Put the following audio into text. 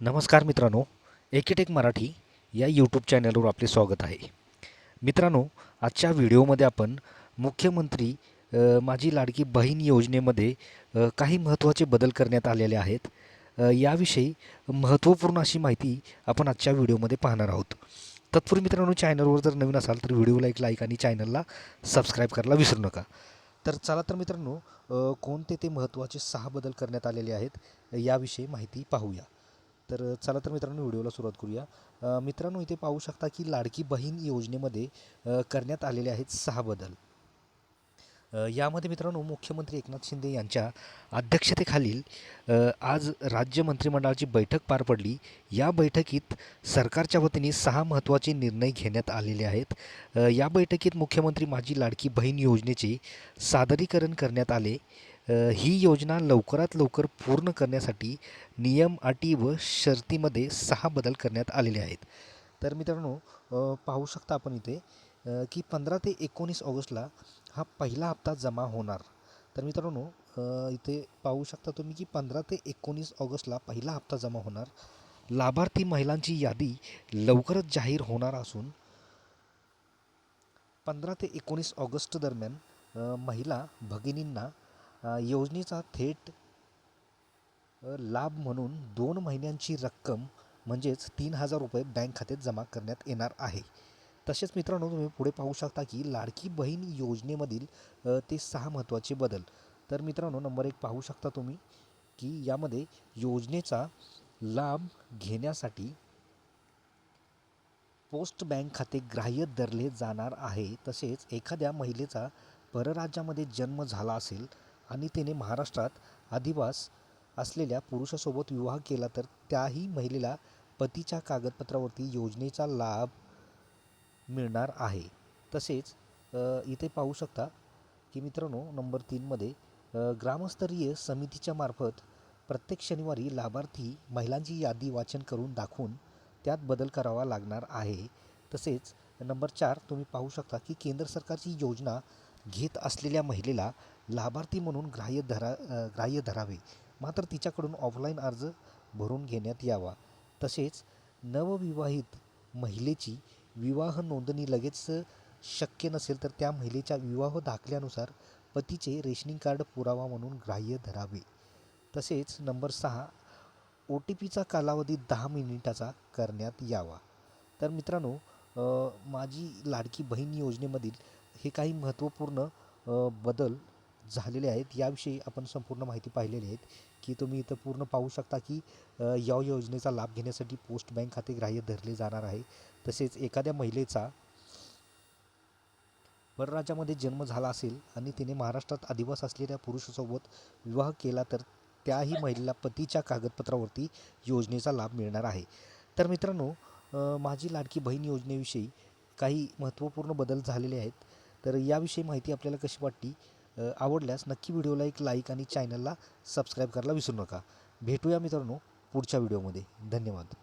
नमस्कार मित्रांनो एकेटेक मराठी या यूट्यूब चॅनलवर आपले स्वागत आहे. मित्रांनो आजच्या व्हिडिओमध्ये आपण मुख्यमंत्री माझी लाडकी बहीण योजनेमध्ये काही महत्त्वाचे बदल करण्यात आलेले आहेत. याविषयी महत्त्वपूर्ण अशी माहिती आपण आजच्या व्हिडिओमध्ये पाहणार आहोत. तत्पूर्वी मित्रांनो चॅनलवर जर नवीन असाल तर व्हिडिओला एक लाईक आणि चॅनलला सबस्क्राईब करायला विसरू नका. तर चला तर मित्रांनो कोणते ते महत्त्वाचे सहा बदल करण्यात आलेले आहेत याविषयी माहिती पाहूया. तर चला तर मित्रांनो व्हिडिओला सुरुवात करूया. मित्रांनो इथे पाहू शकता की लाडकी बहीण योजनेमध्ये करण्यात आलेले आहेत सहा बदल. यामध्ये मित्रांनो मुख्यमंत्री एकनाथ शिंदे यांच्या अध्यक्षतेखालील आज राज्य मंत्रिमंडळाची बैठक पार पडली. या बैठकीत सरकारच्या वतीने सहा महत्त्वाचे निर्णय घेण्यात आलेले आहेत. या बैठकीत मुख्यमंत्री माझी लाडकी बहीण योजनेचे सादरीकरण करण्यात आले. ही योजना लवकरात लवकर पूर्ण करण्यासाठी नियम अटी व शर्तीमध्ये सहा बदल करण्यात आलेले आहेत. तर मित्रांनो पाहू शकता आपण इथे की पंधरा ते एकोणीस ऑगस्टला हा पहिला हप्ता जमा होणार. तर मित्रांनो इथे पाहू शकता तुम्ही की पंधरा ते एकोणीस ऑगस्टला पहिला हप्ता जमा होणार. लाभार्थी महिलांची यादी लवकरच जाहीर होणार असून पंधरा ते एकोणीस ऑगस्ट दरम्यान महिला भगिनींना योजनेचा थेट लाभ म्हणून दोन महिन्यांची रक्कम म्हणजेच तीन हजार रुपये बँक खात्यात जमा करण्यात येणार आहे. तसेच मित्रांनो तुम्ही पुढे पाहू शकता की लाडकी बहीण योजनेमधील ते सहा महत्त्वाचे बदल. तर मित्रांनो नंबर एक पाहू शकता तुम्ही की यामध्ये योजनेचा लाभ घेण्यासाठी पोस्ट बँक खाते ग्राह्य धरले जाणार आहे. तसेच एखाद्या महिलेचा परराज्यामध्ये जन्म झाला असेल आणि तिने महाराष्ट्रात अधिवास असलेल्या पुरुषासोबत विवाह केला तर त्याही महिलेला पतीच्या कागदपत्रावरती योजनेचा लाभ मिळणार आहे. तसेच इथे पाहू शकता की मित्रांनो नंबर तीनमध्ये ग्रामस्तरीय समितीच्या मार्फत प्रत्येक शनिवारी लाभार्थी महिलांची यादी वाचन करून दाखवून त्यात बदल करावा लागणार आहे. तसेच नंबर चार तुम्ही पाहू शकता की केंद्र सरकारची योजना घेत असलेल्या महिलेला लाभार्थी म्हणून ग्राह्य धरा ग्राह्य धरावे. मात्र तिच्याकडून ऑफलाईन अर्ज भरून घेण्यात यावा. तसेच नवविवाहित महिलेची विवाह नोंदणी लगेच शक्य नसेल तर त्या महिलेच्या विवाह दाखल्यानुसार पतीचे रेशनिंग कार्ड पुरावा म्हणून ग्राह्य धरावे. तसेच नंबर सहा ओ टी पीचा कालावधी दहा मिनिटाचा करण्यात यावा. तर मित्रांनो माझी लाडकी बहीण योजनेमधील हे काही महत्त्वपूर्ण बदल झालेले आहेत. याविषयी आपण संपूर्ण माहिती पाहिलेली आहेत की तुम्ही इथं पूर्ण पाहू शकता की या योजनेचा लाभ घेण्यासाठी पोस्ट बँक खाते ग्राह्य धरले जाणार आहे. तसेच एखाद्या महिलेचा परराज्यामध्ये जन्म झाला असेल आणि तिने महाराष्ट्रात अधिवास असलेल्या पुरुषासोबत विवाह केला तर त्याही महिलेला पतीच्या कागदपत्रावरती योजनेचा लाभ मिळणार आहे. तर मित्रांनो माझी लाडकी बहीण योजनेविषयी काही महत्त्वपूर्ण बदल झालेले आहेत. तर याविषयी माहिती आपल्याला कशी वाटली आवडल्यास नक्की व्हिडिओला एक लाईक आणि चॅनलला सबस्क्राईब करायला विसरू नका. भेटूया मित्रांनो पुढच्या व्हिडिओमध्ये. धन्यवाद.